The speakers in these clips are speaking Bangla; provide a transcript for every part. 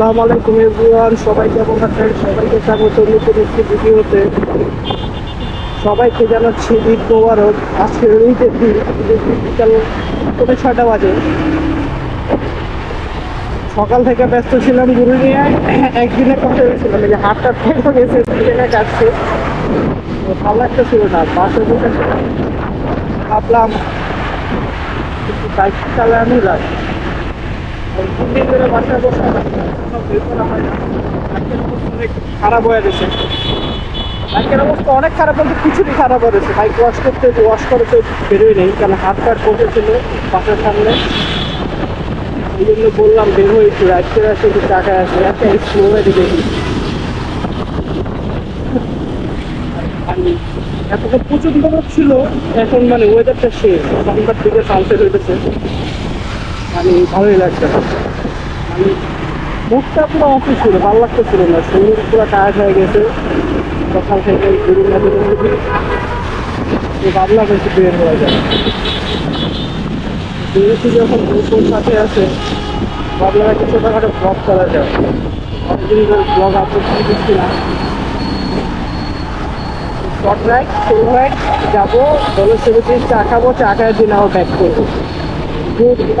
আসসালামু আলাইকুম এভরিওয়ান, সবাই কেমন আছেন? সবাইকে স্বাগত নতুন একটি ভিডিওতে। সবাইকে জানাচ্ছি ঈদ মোবারক। আজকে ঈদের দিন বিকাল পৌনে ছয়টা বাজে। সকাল থেকে ব্যস্ত ছিলাম গুরু নিয়ে। একদিনের কথা হয়েছিলাম যে হাটটা ফেলে গেছে দুজনে কাটছে। ভালো একটা ছিল না, বাসে বসে ভাবলাম বাইক চালানো যায় তিন দিন ধরে বসে বের করা অনেক খারাপ হয়ে গেছে বাইকের অবস্থা অনেক খারাপ বলতে কিছুই খারাপ হয়ে গেছে। বাইক ওয়াশ করতে ওয়াশ করতে বেরোই নেই, কারণ হাত কাট বসেছিল বাসার সামনে। এই জন্য বললাম বের হয়ে একটু করে একটু টাকা আসে। একটা স্লো হয়ে দেখি। আমি এতটা প্রচণ্ড ছিল, এখন মানে ওয়েদারটা শেষ সন্ধ্যার দিকে সানসেট হইতেছে। মানে ভালোই লাগছে। মানে মুখটা পুরো অফিস ছিল, ভালো লাগতেছিল না। শরীর পুরো টায়ার্ড হয়ে গেছে। সকাল থেকে ভাবলাম একটু বের হয়ে যায় বেরোছি যখন দুপুর সাথে আছে, ভাবলাম একটা ছোটোখাটো ব্লগ করা যায় অনেকদিন ধরে ব্লগ আপলোড করতেছি না। শর্ট রাইড ফুল রাইড যাব দলের শুরুতে চা খাব, চা খাওয়ার দিন আবার ব্যাক করব।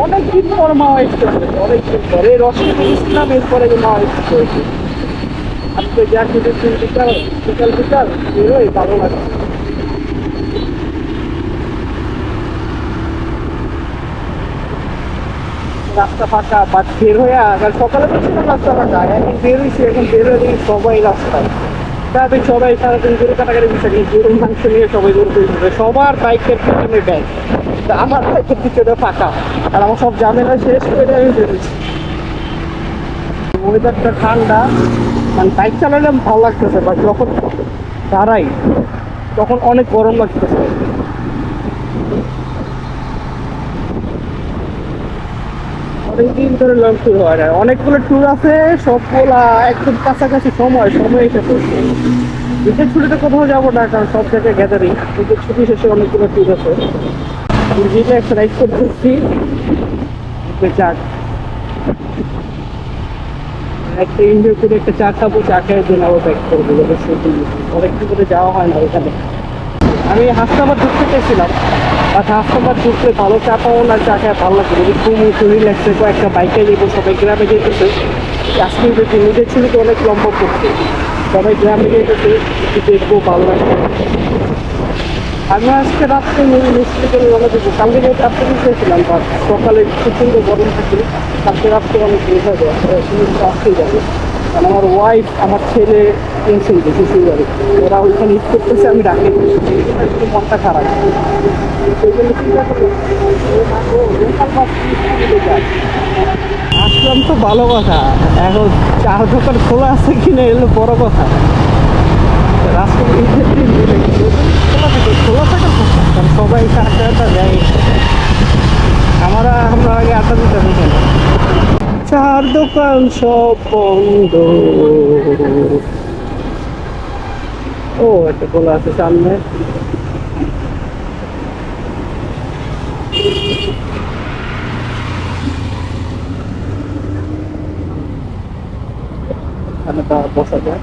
অনেকদিন পর মা এসছে। অনেকদিন পর। এই রসে গেছিলাম এরপরে মা এসছে। করেছি আজকে যা কিছু বিকাল বিকাল বিকাল বেরোই ভালো লাগে রাস্তা ফাঁকা বাট বের হয়ে আবার সকালে তো ছিলাম রাস্তা ফাঁকা, এখন বের হয়েছি এখন বের হয়ে দেখি সবাই রাস্তায়। তাদের সবাই সারাদিন গরু কাটাকাটি নিয়ে গরুর মাংস নিয়ে সবাই গরু সবার বাইকের পিছনে ব্যাগ। তা আমার বাইকের পিছনে ফাঁকা। আর আমার সব ঝামেলা শেষ করে আমি বেরোচ্ছি ওয়েদারটা ঠান্ডা। মানে বাইক চালালে ভালো লাগতেছে বাট যখন দাঁড়াই, তখন অনেক গরম লাগতেছে। অনেকদিন ধরে লং ট্যুর হয় না। অনেকগুলো ট্যুর আছে, সবগুলা একদম কাছাকাছি সময় সময় এসে পড়ছে। ঈদের ছুটিতে কোথাও যাব না, কারণ সব জায়গায় গ্যাদারিং ঈদের ছুটি শেষে অনেকগুলো ট্যুর আছে। একটা রাইড করতেছি যাক একটা এনজয় করে একটা চা খাব, চা খেয়ে দিন আবার ব্যাক করব করে যাওয়া হয় না ওইখানে। আমি হাসনাবাদ ঢুকতে চেয়েছিলাম বাট হাসনাবাদ ঢুকতে ভালো চা পাবো না, চা খেয়ে ভালো লাগবে যদি খুব একটু রিল্যাক্সে কয়েকটা বাইকে যাব, সবাই গ্রামে যেতেছে। আজকে যদি নিজের ছিল তো অনেক লম্বা করছে সবাই গ্রামে যেতেছে দেখব, ভালো লাগবে আমি আজকে রাত্রে মিস্ত্রি করে রওনা দেবো। কালকে যেহেতু রাত্রে চেয়েছিলাম বাট সকালে প্রচণ্ড গরম থাকে। কালকে রাত্রে অনেক লেট হবে আসতেই যাবে। কারণ আমার ওয়াইফ আমার ছেলে টেনশন দিয়েছে সুগারে ওরা ওইখানে ঈদ করতেছে, আমি ডাকি। একটু মনটা খারাপ। সেই জন্য যায় আসলাম তো ভালো কথা। এখন চার দোকান খোলা আছে কিনা, এলো বড় কথা রাস্তা ঈদের দিন দিলে খোলা থাকে খোলা থাকার কথা কারণ সবাই আড্ডাটা দেয় আমরা আমরা আগে আড্ডা দিতে হবে কেন চার দোকান সব বন্ধ। ও, একটা খোলা আছে সামনে। বসা যায়।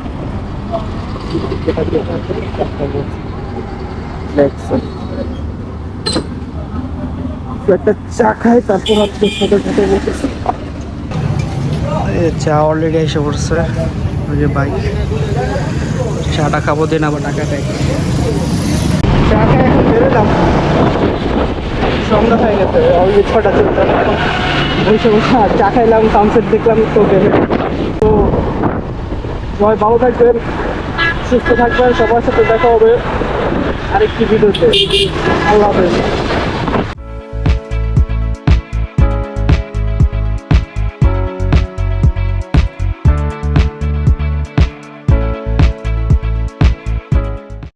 চা খাই, তারপর আপনার সাথে সাথে বসেছি চা অলরেডি এসে পড়ছে। ওই যে বাইক চাটা খাব, দিন আবার টাকা দেয়। চা খাই এখন বেরোলাম। সন্ধ্যা হয়ে গেছে। বসে বসে চা খাইলাম সানসেট দেখলাম, তো বেরো তো সবাই ভালো থাকবেন, সুস্থ থাকবেন, সবার সাথে দেখা হবে আরেকটি ভিডিওতে আল্লাহ হাফেজ।